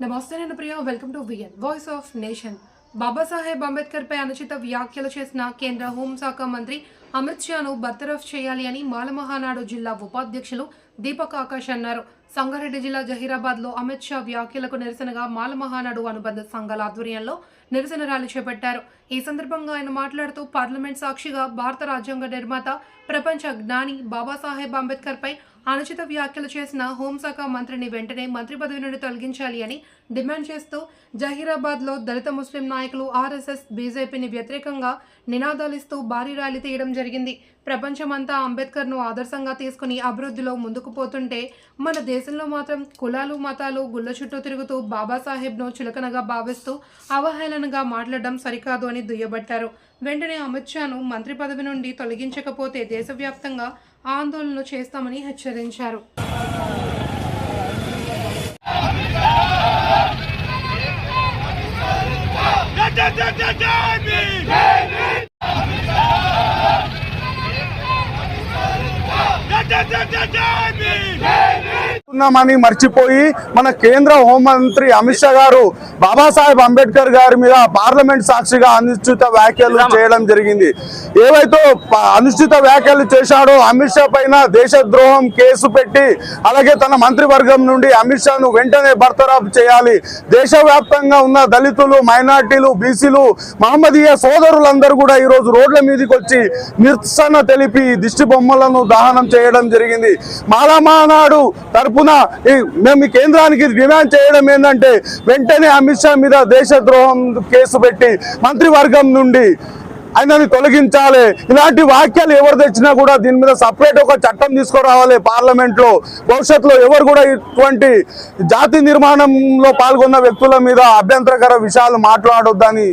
నమస్తే నేను Priya welcome to VN voice of nation Babasaheb Ambedkar పై అనుచిత వ్యాఖ్యలు చేసిన కేంద్ర హోంశాఖ మంత్రి అమిత్ షాను బర్తరఫ్ చేయాలి అని మాలమహానాడు జిల్లా ఉపాధ్యక్షులు దీపక్ ఆకాష్ అన్నారు. సంగారెడ్డి జిల్లా జహీరాబాద్లో అమిత్ షా వ్యాఖ్యలకు నిరసనగా మాలమహానాడు అనుబంధ సంఘాల ఆధ్వర్యంలో నిరసన ర్యాలీ చేపట్టారు. ఈ సందర్భంగా ఆయన మాట్లాడుతూ పార్లమెంట్ సాక్షిగా భారత రాజ్యాంగ నిర్మాత ప్రపంచ జ్ఞాని బాబాసాహెబ్ అంబేద్కర్ పై అనుచిత వ్యాఖ్యలు చేసిన హోంశాఖ మంత్రిని వెంటనే మంత్రి పదవి నుండి తొలగించాలి అని డిమాండ్ చేస్తూ జహీరాబాద్లో దళిత ముస్లిం నాయకులు ఆర్ఎస్ఎస్ బీజేపీని వ్యతిరేకంగా నినాదాలిస్తూ భారీ ర్యాలీ తీయడం జరిగింది. ప్రపంచమంతా అంబేద్కర్ను ఆదర్శంగా తీసుకుని అభివృద్ధిలో ముందుకు పోతుంటే మన దేశంలో మాత్రం కులాలు మతాలు గుళ్ళ చుట్టూ తిరుగుతూ బాబాసాహెబ్ను చులకనగా భావిస్తూ అవహేళనగా మాట్లాడడం సరికాదు అని దుయ్యబట్టారు. వెంటనే అమిత్ షాను మంత్రి పదవి నుండి తొలగించకపోతే దేశవ్యాప్తంగా ఆందోళనలు చేస్తామని హెచ్చరించారు. ఉన్నామని మర్చిపోయి మన కేంద్ర హోంమంత్రి అమిత్ షా గారు బాబాసాహెబ్ అంబేద్కర్ గారి మీద పార్లమెంట్ సాక్షిగా అనుచిత వ్యాఖ్యలు చేయడం జరిగింది. ఏవైతే అనుచిత వ్యాఖ్యలు చేశాడో అమిత్ షా పైన దేశద్రోహం కేసు పెట్టి అలాగే తన మంత్రివర్గం నుండి అమిత్ షాను వెంటనే బర్తరఫ్ చేయాలి. దేశవ్యాప్తంగా ఉన్న దళితులు మైనార్టీలు బీసీలు మహమ్మదీయ సోదరులందరూ కూడా ఈ రోజు రోడ్ల మీదకి వచ్చి నిరసన తెలిపి దిష్టి బొమ్మలను దహనం చేయడం జరిగింది. మాలమానాడు తరపున ఈ- మేము ఈ కేంద్రానికి డిమాండ్ చేయడం ఏంటంటే వెంటనే అమిత్ షా మీద దేశద్రోహం కేసు పెట్టి మంత్రివర్గం నుండి ఆయనని తొలగించాలి. ఇలాంటి వాక్యాలు ఎవరు తెచ్చినా కూడా దీని మీద సపరేట్ ఒక చట్టం తీసుకురావాలి పార్లమెంట్లో భవిష్యత్తులో ఎవరు కూడా ఇటువంటి జాతి నిర్మాణంలో పాల్గొన్న వ్యక్తుల మీద అభ్యంతరకర విషయాలు మాట్లాడొద్దని